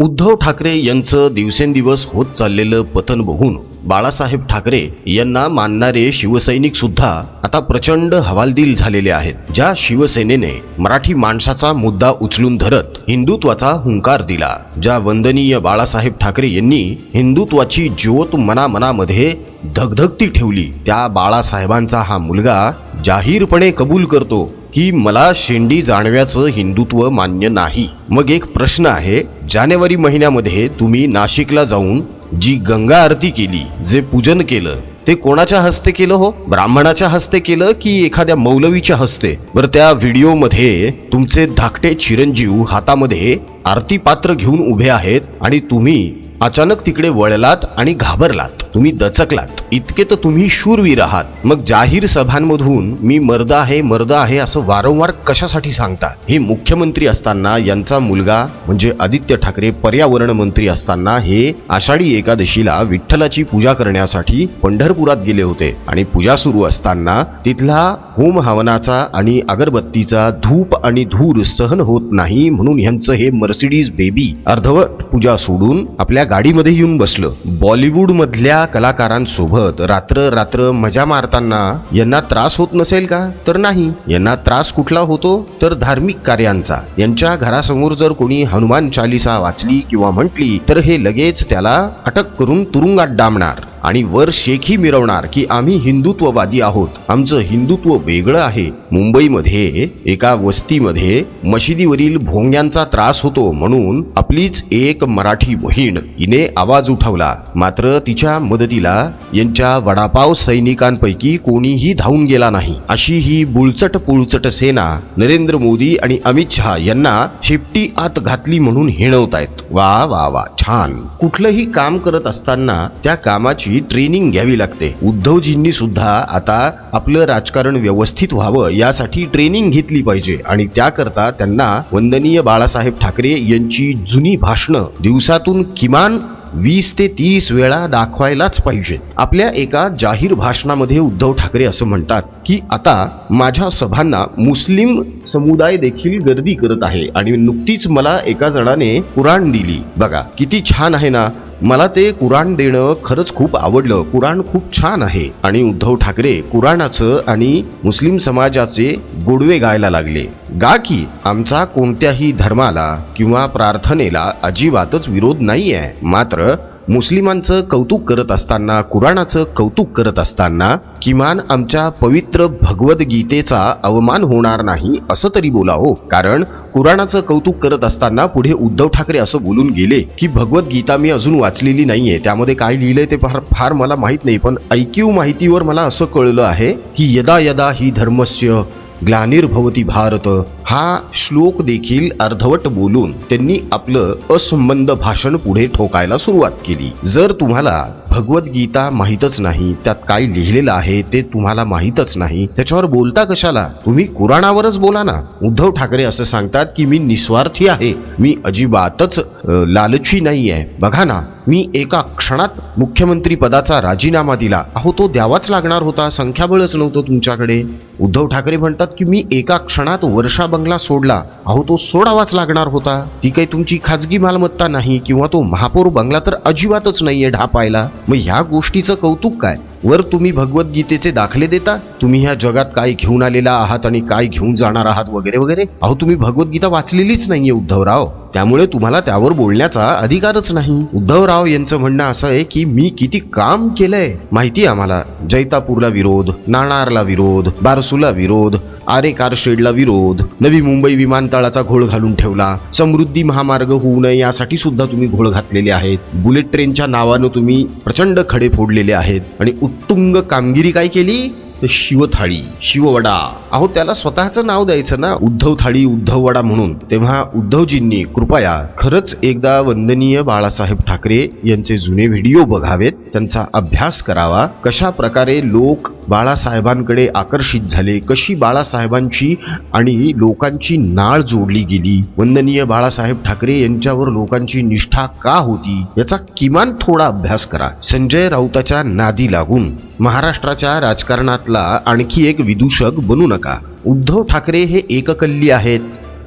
उद्धव ठाकरे यांचं दिवसेंदिवस होत चाललेलं पतन बघून बाळासाहेब ठाकरे यांना मानणारे शिवसैनिक सुद्धा आता प्रचंड हवालदिल झालेले आहेत. ज्या शिवसेनेने मराठी माणसाचा मुद्दा उचलून धरत हिंदुत्वाचा हुंकार दिला ज्या वंदनीय बाळासाहेब ठाकरे यांनी हिंदुत्वाची ज्योत मनामनामध्ये धगधगती ठेवली त्या बाळासाहेबांचा हा मुलगा जाहीरपणे कबूल करतो. की मला शेंडी जाणव्याचं हिंदुत्व मान्य नाही. मग एक प्रश्न आहे जानेवारी महिन्यामध्ये तुम्ही नाशिकला जाऊन जी गंगा आरती केली जे पूजन केलं ते कोणाच्या हस्ते केलं हो? ब्राह्मणाच्या हस्ते केलं की एखाद्या मौलवीच्या हस्ते? बरं त्या व्हिडिओमध्ये तुमचे धाकटे चिरंजीव हातामध्ये आरती पात्र घेऊन उभे आहेत आणि तुम्ही अचानक तिकडे वळलात आणि घाबरलात. तुम्ही दचकलात. इतके तर तुम्ही शूरवीर आहात. मग जाहीर सभांमधून मी मर्द आहे मर्द आहे असं वारंवार कशासाठी सांगता? हे मुख्यमंत्री असताना यांचा मुलगा म्हणजे आदित्य ठाकरे पर्यावरण मंत्री असताना हे आषाढी एकादशीला विठ्ठलाची पूजा करण्यासाठी पंढरपुरात गेले होते. आणि पूजा सुरू असताना तिथला होम हवनाचा आणि अगरबत्तीचा धूप आणि धूर सहन होत नाही म्हणून ह्यांचं हे मर्सिडीज बेबी अर्धवट पूजा सोडून आपल्या गाडीमध्ये येऊन बसलं. बॉलिवूड मधल्या कलाकारांसोबत रात्र रात्र मजा मारताना यांना त्रास होत नसेल का? तर नाही. यांना त्रास कुठला होतो? तर धार्मिक कार्यांचा. यांच्या घरासमोर जर कोणी हनुमान चालिसा वाचली किंवा म्हटली तर हे लगेच त्याला अटक करून तुरुंगात डांबणार. आणि वर शेखी मिरवणार की आम्ही हिंदुत्ववादी आहोत. आमचं हिंदुत्व वेगळं आहे. मुंबईमध्ये एका वस्तीमध्ये मशिदीवरील भोंग्यांचा त्रास होतो म्हणून आपलीच एक मराठी बहीण हिने आवाज उठवला. मात्र तिच्या मदतीला यांच्या वडापाव सैनिकांपैकी कोणीही धावून गेला नाही. अशी ही बुळचट पुळचट सेना नरेंद्र मोदी आणि अमित शहा यांना शेपटी आत घातली म्हणून हिणवतायत. वा वा वा. छान कुठलंही काम करत असताना त्या कामाची ट्रेनिंग घ्यावी लागते. उद्धवजींनी सुद्धा आता आपलं राजकारण व्यवस्थित व्हावं यासाठी ट्रेनिंग घेतली पाहिजे आणि त्याकरता त्यांना वंदनीय बाळासाहेब ठाकरे यांची जुनी भाषणं. दिवसातून किमान वीस ते तीस वेळा दाखवायलाच पाहिजेत आपल्या एका जाहीर भाषणामध्ये उद्धव ठाकरे असं म्हणतात की आता माझ्या सभांना मुस्लिम समुदाय देखील गर्दी करत आहे आणि नुकतीच मला एका जणाने कुराण दिली. बघा किती छान आहे ना? मला ते कुराण देणं खरंच खूप आवडलं. कुराण खूप छान आहे. आणि उद्धव ठाकरे कुराणाचं आणि मुस्लिम समाजाचे गोडवे गायला लागले. गा की आमचा कोणत्याही धर्माला किंवा प्रार्थनेला अजिबातच विरोध नाही आहे मात्र मुस्लिमांचं कौतुक करत असताना कुराणाचं कौतुक करत असताना किमान आमच्या पवित्र भगवद्गीतेचा अवमान होणार नाही असं तरी बोला हो कारण कुराणाचं कौतुक करत असताना पुढे उद्धव ठाकरे असं बोलून गेले की भगवद्गीता मी अजून वाचलेली नाहीये. त्यामध्ये काय लिहिलंय ते फार फार मला माहीत नाही. पण ऐकीव माहितीवर मला असं कळलं आहे की यदा यदा ही धर्मस्य ग्लानिर्भवती भारत हा श्लोक देखील अर्धवट बोलून त्यांनी आपलं असंबंध भाषण पुढे ठोकायला सुरुवात केली. जर तुम्हाला भगवद्गीता माहीतच नाही त्यात काय लिहिलेलं आहे ते तुम्हाला माहीतच नाही त्याच्यावर बोलता कशाला? तुम्ही कुराणावरच बोला ना. उद्धव ठाकरे असं सांगतात की मी निस्वार्थी आहे. मी अजिबातच लालची नाही आहे बघा ना मी एका क्षणात मुख्यमंत्री पदाचा राजीनामा दिला. अहो तो द्यावाच लागणार होता. संख्याबळच नव्हतं तुमच्याकडे. उद्धव ठाकरे म्हणतात की मी एका क्षणात वर्षा बंगला सोडला अहो तो सोडावाच लागणार होता. ती काही तुमची खाजगी मालमत्ता नाही किंवा तो महापौर बंगला तर अजिबातच नाहीये ढापायला मग ह्या गोष्टीचं कौतुक काय? वर तुम्ही भगवद्गीतेचे दाखले देता? तुम्ही ह्या जगात काय घेऊन आलेला आहात आणि काय घेऊन जाणार आहात वगैरे वगैरे? अहो तुम्ही भगवद्गीता वाचलेलीच नाहीये उद्धवराव. त्यामुळे तुम्हाला त्यावर बोलण्याचा अधिकारच नाही. उद्धवराव यांचं म्हणणं असं आहे की मी किती काम केलंय. माहिती आहे आम्हाला. जैतापूरला विरोध नाणारला विरोध बारसूला विरोध आरे कारशेडला विरोध. नवी मुंबई विमानतळाचा घोळ घालून ठेवला. समृद्धी महामार्ग होऊ नये यासाठी सुद्धा तुम्ही घोळ घातलेले आहेत. बुलेट ट्रेनच्या नावानं तुम्ही प्रचंड खडे फोडलेले आहेत. आणि उत्तुंग कामगिरी काय केली? तर शिवथाळी शिववडा अहो त्याला स्वतःचं नाव द्यायचं ना? उद्धव थाळी उद्धव वडा म्हणून. तेव्हा उद्धवजींनी कृपया खरंच एकदा वंदनीय बाळासाहेब ठाकरे यांचे जुने व्हिडिओ बघावेत. त्यांचा अभ्यास करावा. कशा प्रकारे लोक बाळासाहेबांकडे आकर्षित झाले कशी बाळासाहेबांची आणि लोकांची नाळ जोडली गेली. वंदनीय बाळासाहेब ठाकरे यांच्यावर लोकांची निष्ठा का होती? याचा किमान थोडा अभ्यास करा. संजय राऊताच्या नादी लागून. महाराष्ट्राच्या राजकारणात राजकारणातला आणखी एक विदूषक बनू नका. उद्धव ठाकरे हे एककल्ली आहेत.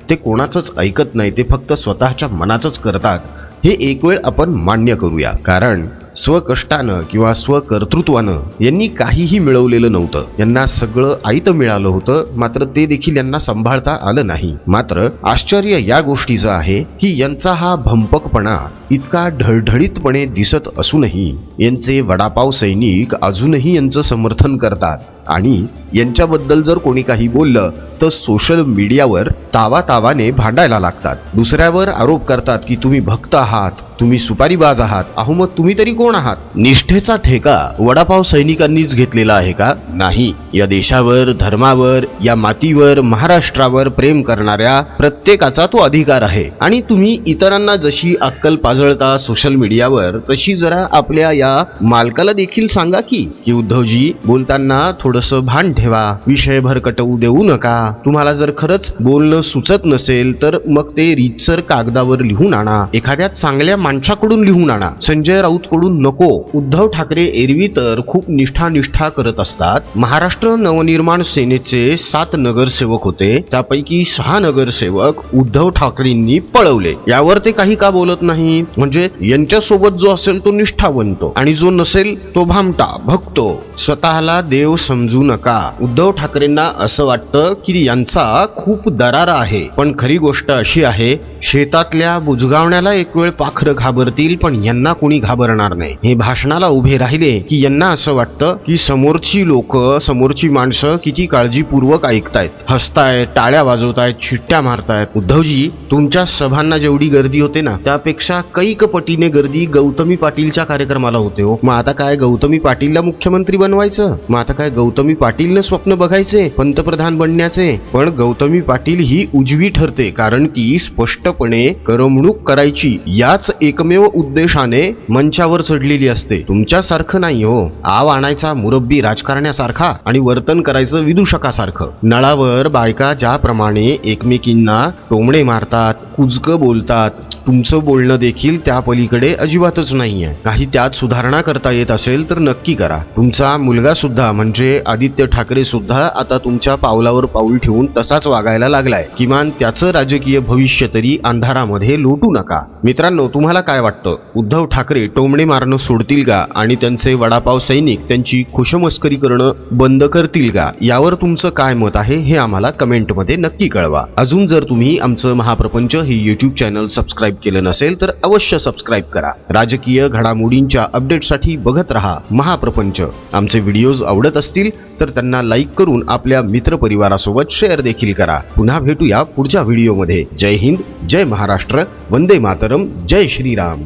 ते कोणाचंच ऐकत नाही ते फक्त स्वतःच्या मनाचंच करतात. हे एक वेळ आपण मान्य करूया. कारण स्वकष्टानं किंवा स्वकर्तृत्वानं यांनी काहीही मिळवलेलं नव्हतं. यांना सगळं आईतं मिळालं होतं मात्र ते देखील यांना सांभाळता आलं नाही. मात्र आश्चर्य या गोष्टीचं आहे की यांचा हा भंपकपणा इतका ढळढळीतपणे दिसत असूनही यांचे वडापाव सैनिक अजूनही यांचं समर्थन करतात. आणि यांच्याबद्दल जर कोणी काही बोललं तर सोशल मीडियावर तावा तावाने भांडायला लागतात. दुसऱ्यावर आरोप करतात की तुम्ही भक्त आहात तुम्ही सुपारीबाज आहात. अहो मग तुम्ही तरी कोण आहात? निष्ठेचा ठेका वडापाव सैनिकांनीच घेतलेला आहे का? नाही. या देशावर धर्मावर या मातीवर महाराष्ट्रावर प्रेम करणाऱ्या प्रत्येकाचा तो अधिकार आहे. आणि तुम्ही इतरांना जशी अक्कल पाजळता सोशल मीडियावर तशी जरा आपल्या या मालकाला देखील सांगा की उद्धवजी बोलताना थोडं थोडस भान ठेवा. विषय भरकटवू देऊ नका. तुम्हाला जर खरंच बोलणं सुचत नसेल तर मग ते रीतसर कागदावर लिहून आणा. एखाद्या चांगल्या माणसाकडून लिहून आणा. संजय राऊत कडून नको. उद्धव ठाकरे एरवी तर खूप निष्ठा निष्ठा करत असतात. महाराष्ट्र नवनिर्माण सेनेचे सात नगरसेवक होते. त्यापैकी सहा नगरसेवक उद्धव ठाकरेंनी पळवले. यावर ते काही का बोलत नाही? म्हणजे यांच्यासोबत जो असेल तो निष्ठावंत. आणि जो नसेल तो भामटा भक्तो. स्वतःला देव सम समजू नका. उद्धव ठाकरेंना असं वाटतं की यांचा खूप दरारा आहे. पण खरी गोष्ट अशी आहे शेतातल्या बुजगावण्याला एक वेळ पाखरं घाबरतील पण यांना कुणी घाबरणार नाही. हे भाषणाला उभे राहिले की यांना असं वाटतं की समोरची लोक समोरची माणसं किती काळजीपूर्वक ऐकतायत. हसतायत टाळ्या वाजवतायत शिट्ट्या मारतायत. उद्धवजी तुमच्या सभांना जेवढी गर्दी होते ना त्यापेक्षा कैक पटीने गर्दी गौतमी पाटीलच्या कार्यक्रमाला होते हो. मग आता काय गौतमी पाटीलला मुख्यमंत्री बनवायचं? मग आता काय गौतमी पाटीलनं स्वप्न बघायचे पंतप्रधान बनण्याचे. पण गौतमी पाटील ही उजवी ठरते कारण ती स्पष्टपणे करमणूक करायची. याच एकमेव उद्देशाने मंचावर चढलेली असते. तुमच्यासारखं नाही हो. आव आणायचा मुरब्बी राजकारण्यासारखा आणि वर्तन करायचं विदूषकासारखं. नळावर बायका ज्याप्रमाणे एकमेकींना टोमणे मारतात कुजकं बोलतात तुमचं बोलणं देखील त्या पलीकडे अजिबातच नाहीये. काही त्यात सुधारणा करता येत असेल तर नक्की करा. तुमचा मुलगा सुद्धा म्हणजे आदित्य ठाकरे सुद्धा आता तुमच्या पावलावर पाऊल ठेवून तसाच वागायला लागलाय. किमान त्याचं राजकीय भविष्य तरी अंधारामध्ये लोटू नका. मित्रांनो तुम्हाला काय वाटतं? उद्धव ठाकरे टोमणे मारणं सोडतील का? आणि त्यांचे वडापाव सैनिक त्यांची खुशमस्करी करणं बंद करतील का? यावर तुमचं काय मत आहे हे आम्हाला कमेंटमध्ये नक्की कळवा. अजून जर तुम्ही आमचं महाप्रपंच हे युट्यूब चॅनल सबस्क्राईब केलं नसेल तर अवश्य सबस्क्राईब करा. राजकीय घडामोडींच्या अपडेटसाठी बघत रहा महाप्रपंच. आमचे व्हिडिओज आवडत असतील तर त्यांना लाईक करून आपल्या मित्रपरिवारासोबत शेअर देखील करा. पुन्हा भेटूया पुढच्या व्हिडिओमध्ये जय हिंद जय महाराष्ट्र वंदे मातरम जय श्रीराम.